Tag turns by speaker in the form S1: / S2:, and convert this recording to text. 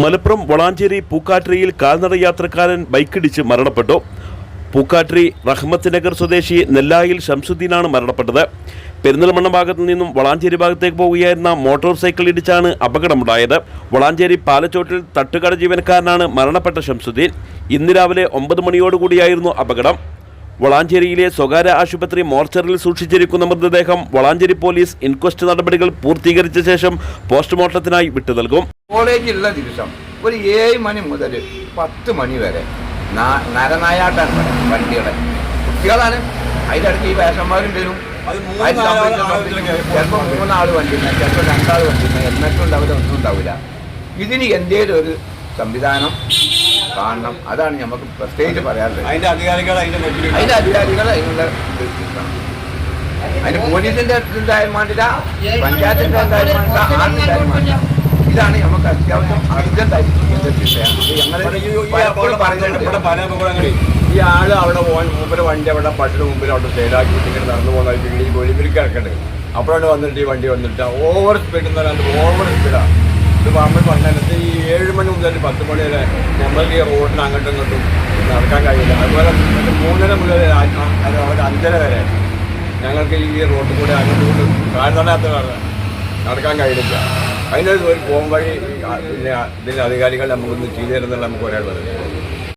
S1: മലപ്പുറം വളാഞ്ചേരി പൂക്കാട്രിയിൽ കാൽനട യാത്രക്കാരൻ ബൈക്കിടിച്ച് മരണപ്പെട്ടു. പൂക്കാട്രി റഹ്മത്ത് നഗർ സ്വദേശി നെല്ലായിൽ ഷംസുദ്ദീനാണ് മരണപ്പെട്ടത്. പെരിന്തൽമണ്ണ ഭാഗത്തു നിന്നും വളാഞ്ചേരി ഭാഗത്തേക്ക് പോവുകയായിരുന്ന മോട്ടോർ സൈക്കിൾ ഇടിച്ചാണ് അപകടമുണ്ടായത്. വളാഞ്ചേരി പാലച്ചോട്ടിൽ തട്ടുകട ജീവനക്കാരനാണ് മരണപ്പെട്ട ഷംസുദ്ദീൻ. ഇന്ന് രാവിലെ ഒമ്പത് മണിയോടുകൂടിയായിരുന്നു അപകടം. വളാഞ്ചേരിയിലെ സ്വകാര്യ ആശുപത്രി മോർച്ചറിൽ സൂക്ഷിച്ചിരിക്കുന്ന മൃതദേഹം വളാഞ്ചേരി പോലീസ് ഇൻക്വസ്റ്റ് നടപടികൾ പൂർത്തീകരിച്ച ശേഷം പോസ്റ്റ്മോർട്ടത്തിനായി വിട്ടു നൽകും.
S2: കോളേജുള്ള ദിവസം ഒരു ഏഴ് മണി മുതൽ പത്ത് മണി വരെ നരനായാട്ടാണ് പറയുന്നത് വണ്ടികളെ. കുട്ടികളാണ്. അതിന്റെ അടുത്ത് ഈ വേഷന്മാരും വരും. ചിലപ്പോൾ മൂന്നാൾ വണ്ടി ചിലപ്പോൾ രണ്ടാൾ വണ്ടി എന്നിട്ടും ഉണ്ടാവില്ല ഒന്നും ഉണ്ടാവില്ല. ഇതിന് എന്തേലും ഒരു സംവിധാനം കാണണം. അതാണ് നമുക്ക് പ്രത്യേകിച്ച് പറയാനുള്ളത്.
S3: അതിന്റെ അധികാരികൾ അതിന്റെ
S2: അധികാരികൾ അതിനുള്ള അതിന് പോലീസിന്റെ എന്തായാലും വേണ്ടില്ല പഞ്ചായത്തിന്റെ എന്തായാലും വേണ്ടില്ല ഇതാണ് നമുക്ക് അത്യാവശ്യം
S3: അർജന്റായിരിക്കും ഈ- ആൾ അവിടെ പോകാൻ മൂപ്പര് വണ്ടി അവിടെ പട്ടിന് മുമ്പിൽ അവിടെ സൈഡാക്കി ഇങ്ങനെ നടന്നു പോകുന്ന ഈ ഗോലിമിരിക്ക് കിടക്കണ്ടേ. അപ്പോഴാണ് വന്നിട്ട് ഈ വണ്ടി വന്നിട്ട് ഓവർ സ്പീഡ് എന്ന് പറയുന്നത് ഓവർ സ്പീഡാണ് ഇത് നമ്മൾ പറഞ്ഞാൽ ഈ ഏഴ് മണി മുതൽ പത്ത് മണി വരെ നമ്മൾക്ക് ഈ റോഡിന് അങ്ങോട്ടും ഇങ്ങോട്ടും നടക്കാൻ കഴിയില്ല. അതുപോലെ മൂന്നര മുതൽ ഒരു അഞ്ചര വരെ ഞങ്ങൾക്ക് ഈ റോഡിൽ കൂടെ അങ്ങോട്ടും ഇങ്ങോട്ടും കാഴ്ച നടക്കാൻ കഴിയില്ല. അതിനൊരു ഒരു പോം വഴി പിന്നെ ഇതിന്റെ അധികാരികൾ നമുക്കൊന്ന് ചെയ്തു തരുന്നുള്ള നമുക്ക് ഒരാൾ പറയുന്നത്